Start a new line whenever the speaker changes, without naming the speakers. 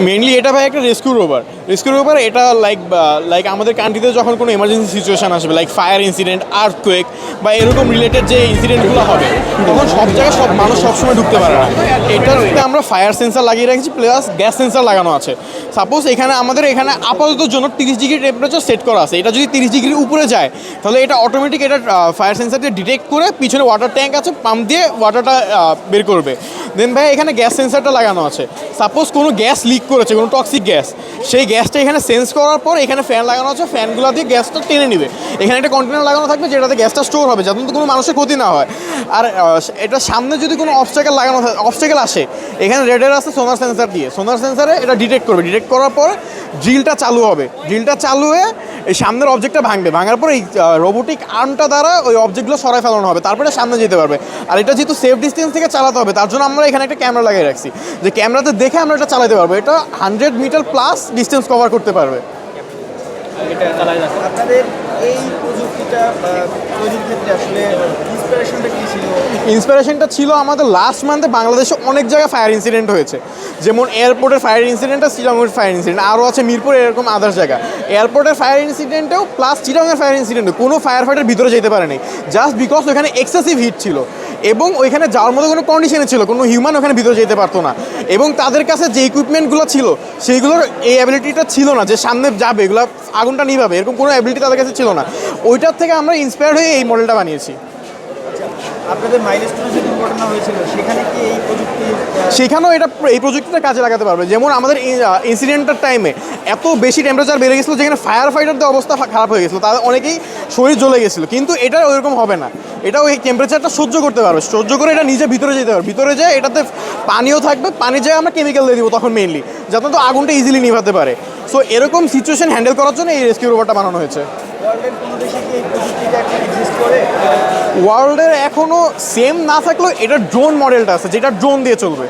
Mainly এটা ভাই একটা রেস্কিউ রোভার রেস্কিউ রোভার এটা লাইক লাইক আমাদের কান্ট্রিতে যখন কোনো এমার্জেন্সি সিচুয়েশান আসবে লাইক ফায়ার ইনসিডেন্ট আর্থকুয়েক বা এরকম রিলেটেড যে ইনসিডেন্টগুলো হবে, তখন সব জায়গায় সব মানুষ সবসময় ঢুকতে পারে না। এটাতে আমরা ফায়ার সেন্সার লাগিয়ে রেখেছি প্লাস গ্যাস সেন্সার লাগানো আছে। সাপোজ এখানে আমাদের এখানে আপাতত জন্য তিরিশ ডিগ্রি টেম্পারেচার সেট করা আছে। এটা যদি তিরিশ ডিগ্রির উপরে যায়, তাহলে এটা অটোমেটিক এটা ফায়ার সেন্সার দিয়ে ডিটেক্ট করে পিছনে ওয়াটার ট্যাঙ্ক আছে পাম্প দিয়ে ওয়াটারটা বের করবে। দেন ভাই, এখানে গ্যাস সেন্সারটা লাগানো আছে। সাপোজ কোনো গ্যাস লিক করেছে, কোনো টক্সিক গ্যাস সেই গ্যাসটা এখানে সেন্স করার পর এখানে ফ্যান লাগানো আছে, ফ্যানগুলো দিয়ে গ্যাসটা টেনে নেবে। এখানে একটা কন্টেনার লাগানো থাকবে যেটাতে গ্যাসটা স্টোর হবে, যাতে কোনো মানুষের ক্ষতি না হয়। আর এটা সামনে যদি কোনো অবস্টাকেল লাগানো থাকে অবস্টাকেল আসে, এখানে রেডার আছে সোনার সেন্সার দিয়ে। সোনার সেন্সারে এটা ডিটেক্ট করবে। ডিটেক্ট করার পর ড্রিলটা চালু হবে। ড্রিলটা চালু হয়ে এই সামনের অবজেক্টটা ভাঙবে। ভাঙার পর এই রোবোটিক আর্মটা দ্বারা ওই অবজেক্টগুলো সরাই ফেলানো হবে। তারপরে সামনে যেতে পারবে। আর এটা যেহেতু সেফ ডিস্টেন্স থেকে চালাতে হবে, তার জন্য আমরা এখানে একটা ক্যামেরা লাগিয়ে রাখছি। যে ক্যামেরাতে দেখে আমরা এটা চালাতে পারব। এটা hundred metre plus distance cover করতে পারবে।
আপনাদের এই প্রযুক্তিটা তৈরির ক্ষেত্রে আসলে ইন্সপিরেশনটা কী ছিল?
ইন্সপিরেশনটা ছিল আমাদের লাস্ট মান্থে বাংলাদেশে অনেক জায়গায় ফায়ার ইনসিডেন্ট হয়েছে। যেমন এয়ারপোর্টের ফায়ার ইনসিডেন্ট আর চিটাংয়ের ফায়ার ইনসিডেন্ট আরও আছে মিরপুর এরকম আদার্স জায়গা। এয়ারপোর্টের ফায়ার ইনসিডেন্টেও প্লাস চিটাংয়ের ফায়ার ইনসিডেন্টে কোনো ফায়ার ফাইটার ভিতরে যেতে পারেনি। জাস্ট বিকজ ওখানে এক্সেসিভ হিট ছিল। এবং ওইখানে যাওয়ার মতো কোনো কন্ডিশনে ছিল, কোনো হিউম্যান ওখানে ভিতরে যেতে পারতো না। এবং তাদের কাছে যে ইকুইপমেন্টগুলো ছিল, সেইগুলোর এই অ্যাবিলিটিটা ছিল না যে সামনে যাবে, এগুলো আগুনটা নিভাবে এরকম কোনো অ্যাবিলিটি তাদের কাছে ছিল না। ওইটার থেকে আমরা ইন্সপায়ার হয়ে এই মডেলটা বানিয়েছি।
আপনাদের মাইলস্টোনে যে দুর্ঘটনা হয়েছিল, সেখানে কি এই প্রযুক্তি
সেখানেও এটা এই প্রযুক্তিটা কাজে লাগাতে পারবে। যেমন আমাদের ইনসিডেন্টের টাইমে এত বেশি টেম্পারেচার বেড়ে গেছিল যেখানে ফায়ার ফাইটারদের অবস্থা খারাপ হয়ে গেছিল। তাদের অনেকেই শরীর জ্বলে গেছিল। কিন্তু এটা ওইরকম হবে না। এটা ওই টেম্পারেচারটা সহ্য করতে পারবে। সহ্য করে এটা নিজে ভিতরে যেতে পারবে ভিতরে যেয়ে এটাতে পানিও থাকবে পানি যেয়ে আমরা কেমিক্যাল দিয়ে দিব তখন মেইনলি যাতে তো আগুনটা ইজিলি নিভাতে পারে। সো এরকম সিচুয়েশন হ্যান্ডেল করার জন্য এই রেস্কিউ রোবটটা বানানো হয়েছে। ওয়ার্ল্ডের এখনও সেম না থাকলেও এটা ড্রোন মডেলটা আছে যেটা ড্রোন দিয়ে চলবে।